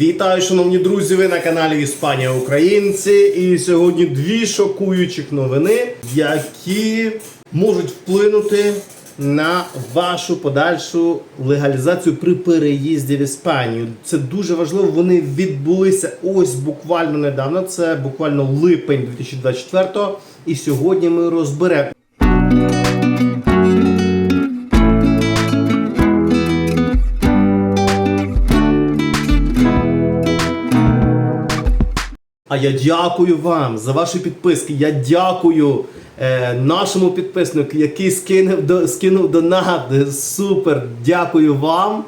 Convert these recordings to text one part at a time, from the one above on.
Вітаю, шановні друзі! Ви на каналі Іспанія Українці. І сьогодні дві шокуючих новини, які можуть вплинути на вашу подальшу легалізацію при переїзді в Іспанію. Це дуже важливо. Вони відбулися ось буквально недавно. Це буквально липень 2024 І сьогодні ми розберемо. А я дякую вам за ваші підписки. Я дякую е, нашому підписнику, який скинув до скинув донат. Супер! Дякую вам.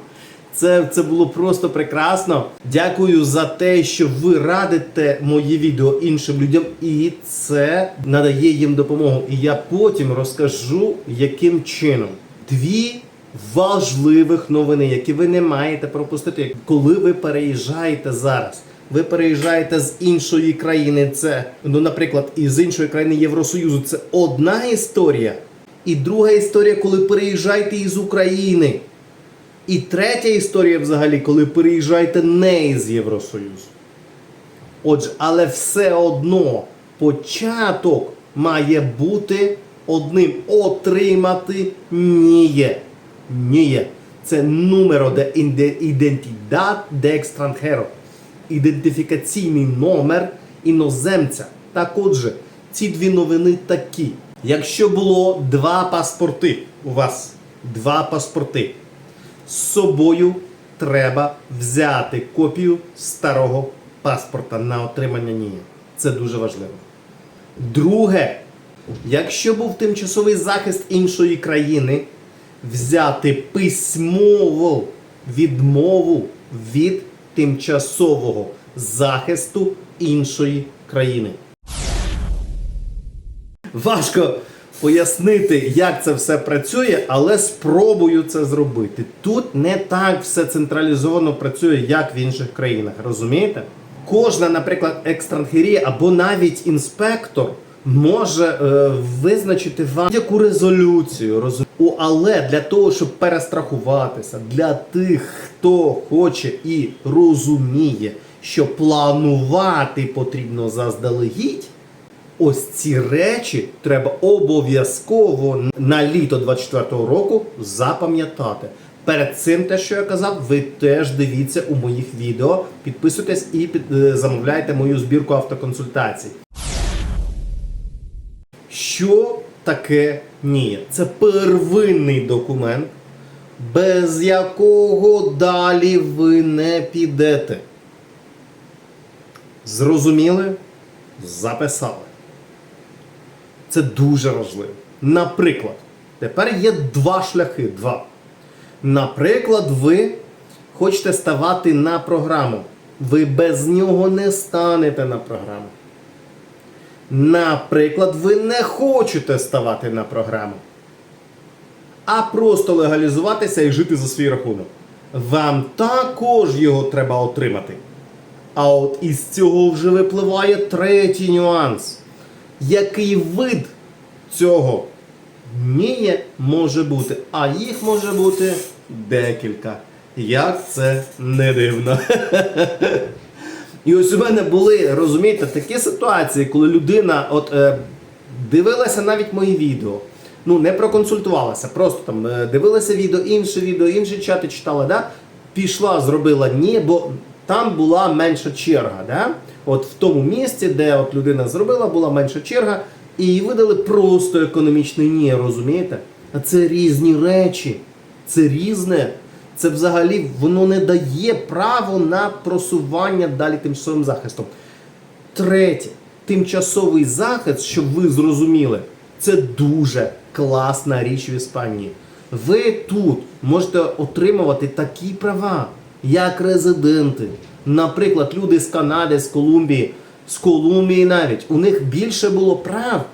Це, це було просто прекрасно. Дякую за те, що ви радите мої відео іншим людям, і це надає їм допомогу. І я потім розкажу, яким чином. Дві важливих новини, які ви не маєте пропустити, коли ви переїжджаєте зараз. Ви переїжджаєте з іншої країни. Це, ну, наприклад, із іншої країни Євросоюзу. Це одна історія. І друга історія, коли переїжджаєте із України. І третя історія, взагалі, коли переїжджаєте не із Євросоюзу. Отже, але все одно початок має бути одним отримати ніє. Ніє. Це inde- identidad de extranjero. Ідентифікаційний номер іноземця. Так отже, ці дві новини такі. Якщо було два паспорти у вас, два паспорти, з собою треба взяти копію старого паспорта на отримання НІЄ. Це дуже важливо. Друге, якщо був тимчасовий захист іншої країни, взяти письмову відмову від тимчасового захисту іншої країни. Важко пояснити, як це все працює, але спробую це зробити. Тут не так все централізовано працює, як в інших країнах. Розумієте? Кожна, наприклад, екстрангерія або навіть інспектор може е, визначити вам яку резолюцію. Розум... О, Але для того, щоб перестрахуватися, для тих, хто хоче і розуміє, що планувати потрібно заздалегідь. Ось ці речі треба обов'язково на літо 24-го року запам'ятати. Перед цим те, що я казав, ви теж дивіться у моїх відео, підписуйтесь і під, е, замовляйте мою збірку автоконсультацій. Що таке НІЄ? Це первинний документ, без якого далі ви не підете. Зрозуміли? Записали. Це дуже важливо. Наприклад, тепер є два шляхи. Два. Наприклад, ви хочете ставати на програму. Ви без нього не станете на програму. Наприклад, ви не хочете ставати на програму, а просто легалізуватися і жити за свій рахунок. Вам також його треба отримати. А от із цього вже випливає третій нюанс. Який вид цього ніє може бути? А їх може бути декілька. Як це не дивно. І ось у мене були, розумієте, такі ситуації, коли людина от, е, дивилася навіть мої відео. Ну, не проконсультувалася, просто там е, дивилася відео, інше відео, інші чати читала, да? пішла, зробила ні, бо там була менша черга. Да? От в тому місці, де от людина зробила, була менша черга, і їй видали просто економічний ні, розумієте? А це різні речі, це різне. Це взагалі воно не дає право на просування далі тимчасовим захистом. Третє, тимчасовий захист, щоб ви зрозуміли, це дуже класна річ в Іспанії. Ви тут можете отримувати такі права, як резиденти. Наприклад, люди з Канади, з Колумбії, з Колумбії навіть. У них більше було прав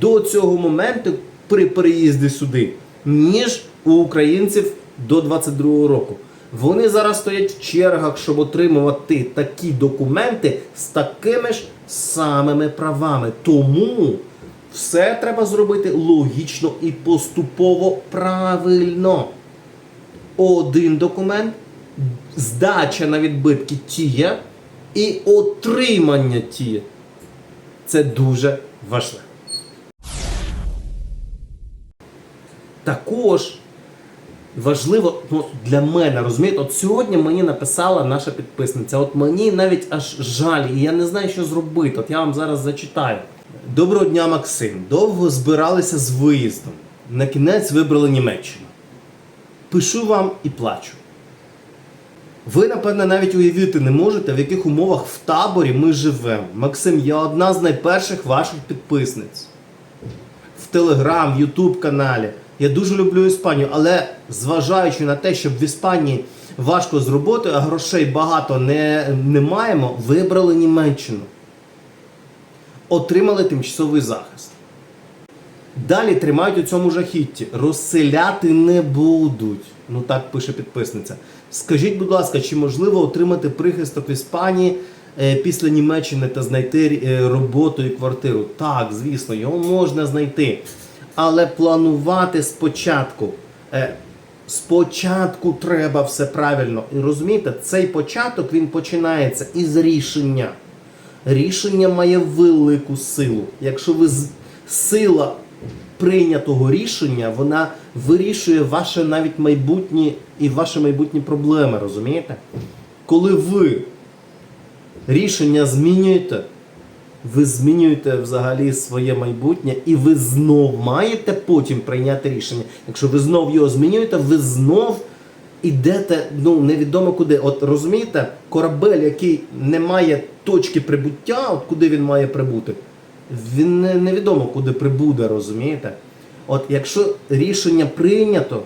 до цього моменту при переїзді сюди, ніж у українців до 22-го року. Вони зараз стоять в чергах, щоб отримувати такі документи з такими ж самими правами. Тому все треба зробити логічно і поступово правильно. Один документ здача на відбитки тіє і отримання тіє. Це дуже важливо. Також важливо ну, для мене, розумієте, от сьогодні мені написала наша підписниця. От мені навіть аж жаль, і я не знаю, що зробити. От я вам зараз зачитаю. Доброго дня, Максим. Довго збиралися з виїздом. На кінець вибрали Німеччину. Пишу вам і плачу. Ви, напевне, навіть уявити не можете, в яких умовах в таборі ми живемо. Максим, я одна з найперших ваших підписниць. В Телеграм, Ютуб каналі. Я дуже люблю Іспанію, але зважаючи на те, що в Іспанії важко з роботою, а грошей багато не, не маємо, вибрали Німеччину. Отримали тимчасовий захист. Далі тримають у цьому жахітті. Розселяти не будуть. Ну так пише підписниця. Скажіть, будь ласка, чи можливо отримати прихисток в Іспанії е, після Німеччини та знайти е, роботу і квартиру? Так, звісно, його можна знайти. Але планувати спочатку. Е, спочатку треба все правильно. І розумієте, цей початок він починається із рішення. Рішення має велику силу. Якщо ви сила прийнятого рішення, вона вирішує ваше навіть майбутні і ваші майбутні проблеми, розумієте? Коли ви рішення змінюєте, ви змінюєте взагалі своє майбутнє, і ви знов маєте потім прийняти рішення. Якщо ви знов його змінюєте, ви знов ідете ну невідомо куди. От розумієте, корабель, який не має точки прибуття, от куди він має прибути, він не, невідомо куди прибуде, розумієте? От якщо рішення прийнято,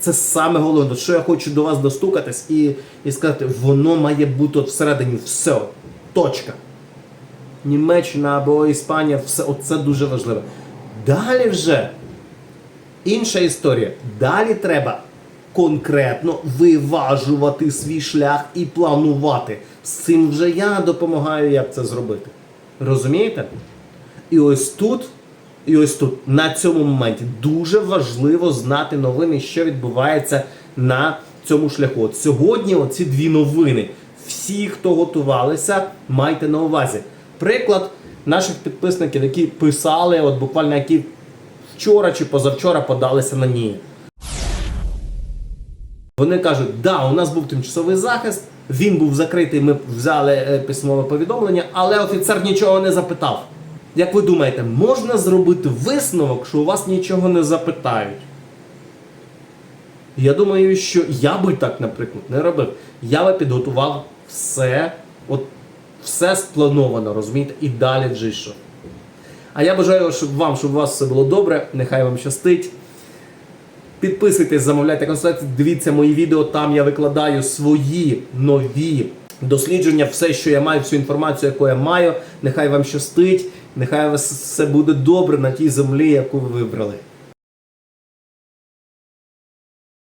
це саме головне, що я хочу до вас достукатись і, і сказати, воно має бути от всередині все. Точка. Німеччина або Іспанія, все оце дуже важливо. Далі вже інша історія. Далі треба конкретно виважувати свій шлях і планувати. З цим вже я допомагаю, як це зробити. Розумієте? І ось тут, і ось тут, на цьому моменті, дуже важливо знати новини, що відбувається на цьому шляху. От сьогодні оці дві новини. Всі, хто готувалися, майте на увазі. Приклад наших підписників, які писали, от буквально які вчора чи позавчора подалися на ній. Вони кажуть, да, у нас був тимчасовий захист, він був закритий, ми взяли е, письмове повідомлення, але офіцер нічого не запитав. Як ви думаєте, можна зробити висновок, що у вас нічого не запитають? Я думаю, що я би так, наприклад, не робив. Я би підготував все, от все сплановано, розумієте, і далі вже йшов. А я бажаю щоб вам, щоб у вас все було добре, нехай вам щастить. Підписуйтесь, замовляйте консультації, дивіться мої відео, там я викладаю свої нові дослідження, все, що я маю, всю інформацію, яку я маю. Нехай вам щастить, нехай у вас все буде добре на тій землі, яку ви вибрали.